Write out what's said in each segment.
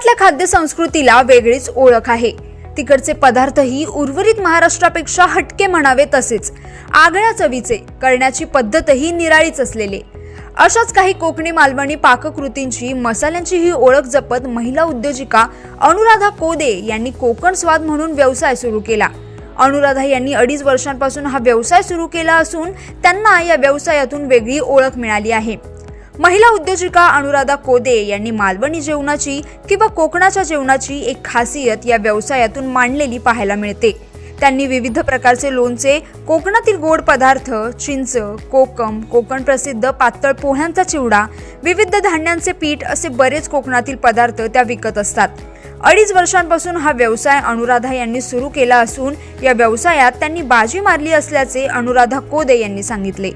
कोकणातल्या खाद्य संस्कृतीला वेगळीच ओळख आहे. तिकडचे पदार्थही उर्वरित महाराष्ट्रापेक्षा हटके म्हणावे तसेच आगळ्या चवीचे करण्याची पद्धतही निराळीच असलेले. अशाच काही कोकणी मालवणी पाककृतींची मसाल्यांची ही ओळख जपत महिला उद्योजिका अनुराधा कोदे यांनी कोकण स्वाद म्हणून व्यवसाय सुरू केला. अनुराधा यांनी अडीच वर्षांपासून हा व्यवसाय सुरू केला असून त्यांना या व्यवसायातून वेगळी ओळख मिळाली आहे. महिला उद्योजिका अनुराधा कोदे यांनी मालवणी जेवणाची किंवा कोकणाच्या जेवणाची एक खासियत या व्यवसायातून मांडलेली पाहायला मिळते. त्यांनी विविध प्रकारचे लोणचे कोकणातील गोड पदार्थ चिंच कोकम कोकण प्रसिद्ध पातळ पोह्यांचा चिवडा विविध धान्यांचे पीठ असे बरेच कोकणातील पदार्थ त्या विकत असतात. अडीच वर्षांपासून हा व्यवसाय अनुराधा यांनी सुरू केला असून या व्यवसायात त्यांनी बाजी मारली असल्याचे अनुराधा कोदे यांनी सांगितले.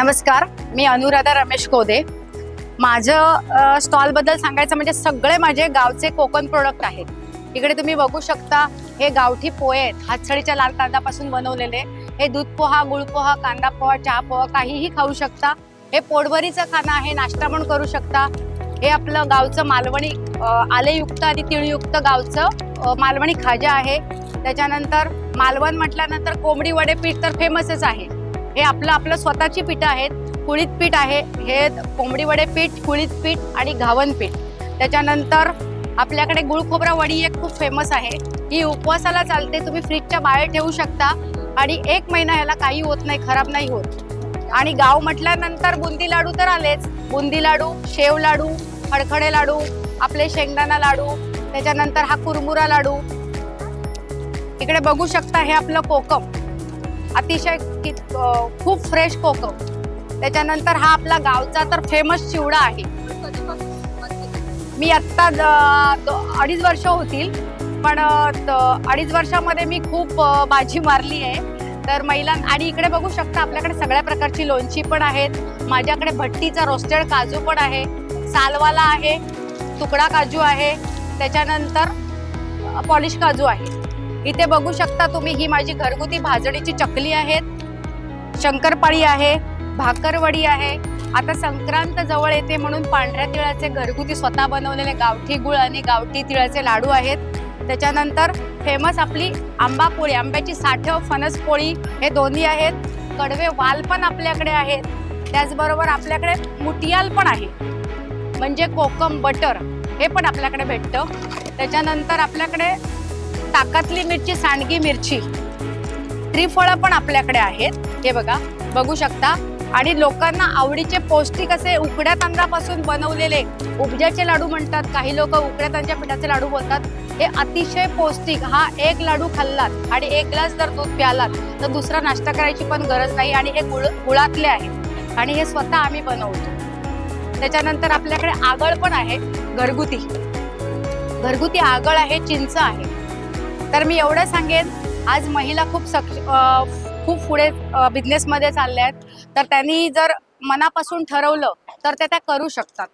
नमस्कार मी अनुराधा रमेश कोदे. माझं स्टॉलबद्दल सांगायचं म्हणजे सगळे माझे गावचे कोकण प्रोडक्ट आहेत. इकडे तुम्ही बघू शकता हे गावठी पोहे आहेत. लाल कांदापासून बनवलेले. हे दूध पोहा गुळ पोहा कांदा पोहा चहा पोहा काहीही खाऊ शकता. हे पोटभरीचं खाणं आहे नाश्ता पण करू शकता. हे आपलं गावचं मालवणी आलेयुक्त आणि तिळयुक्त गावचं मालवणी खाजा आहे. त्याच्यानंतर मालवण म्हटल्यानंतर कोंबडी वडेपीठ तर फेमसच आहे. हे आपलं आपलं स्वतःची पीठ आहेत कुळीत पीठ आहे हे कोंबडी वडे पीठ कुळीत पीठ आणि घावन पीठ. त्याच्यानंतर आपल्याकडे गुळ खोबरा वडी एक खूप फेमस आहे. ही उपवासाला चालते तुम्ही फ्रीजच्या बाहेर ठेवू शकता आणि एक महिना ह्याला काही होत नाही खराब नाही होत. आणि गाव म्हटल्यानंतर बुंदी लाडू तर आलेच. बुंदी लाडू शेव लाडू खडखडे लाडू आपले शेंगदाणा लाडू त्याच्यानंतर हा कुरमुरा लाडू. इकडे बघू शकता हे आपलं कोकम. अतिशय खूप फ्रेश कोकम. त्याच्यानंतर हा आपला गावचा तर फेमस चिवडा आहे. मी आत्ता द- अडीच वर्ष होतील पण अडीच वर्षामध्ये मी खूप बाजी मारली आहे. तर महिला आणि इकडे बघू शकता आपल्याकडे सगळ्या प्रकारची लोणची पण आहेत. माझ्याकडे भट्टीचा रोस्टेड काजू पण आहे. सालवाला आहे. तुकडा काजू आहे. त्याच्यानंतर पॉलिश काजू आहे. इथे बघू शकता तुम्ही ही माझी घरगुती भाजणीची चकली आहेत. शंकरपाळी आहे भाकरवडी आहे. आता संक्रांत जवळ येते म्हणून पांढऱ्या तिळाचे घरगुती स्वतः बनवलेले गावठी गुळ आणि गावठी तिळाचे लाडू आहेत. त्याच्यानंतर फेमस आपली आंबा पोळी आंब्याची साठव फणस पोळी हे दोन्ही आहेत. कडवे वाल पण आपल्याकडे आहेत. त्याचबरोबर आपल्याकडे मुटियाल पण आहे. म्हणजे कोकम बटर हे पण आपल्याकडे भेटतं. त्याच्यानंतर आपल्याकडे ताकातली मिरची सांडगी मिरची. त्रिफळं पण आपल्याकडे आहेत. हे बघा बघू शकता. आणि लोकांना आवडीचे पौष्टिक असे उकड्या तांदळापासून बनवलेले उपजाचे लाडू म्हणतात. काही लोक उकड्या तांच्या पिठाचे लाडू बोलतात. हे अतिशय पौष्टिक. हा एक लाडू खाल्लात आणि एक ग्लास जर दूध प्यालात तर दुसरा नाश्ता करायची पण गरज नाही आणि हे गुळ गुळातले आहेत आणि हे स्वतः आम्ही बनवतो. त्याच्यानंतर आपल्याकडे आगळ पण आहे. घरगुती. घरगुती आगळ आहे चिंच आहे. तर मी एवढं सांगेन आज महिला खूप सक्ष खूप पुढे बिझनेसमध्ये चालल्या आहेत. तर त्यांनी जर मनापासून ठरवलं तर ते त्या करू शकतात.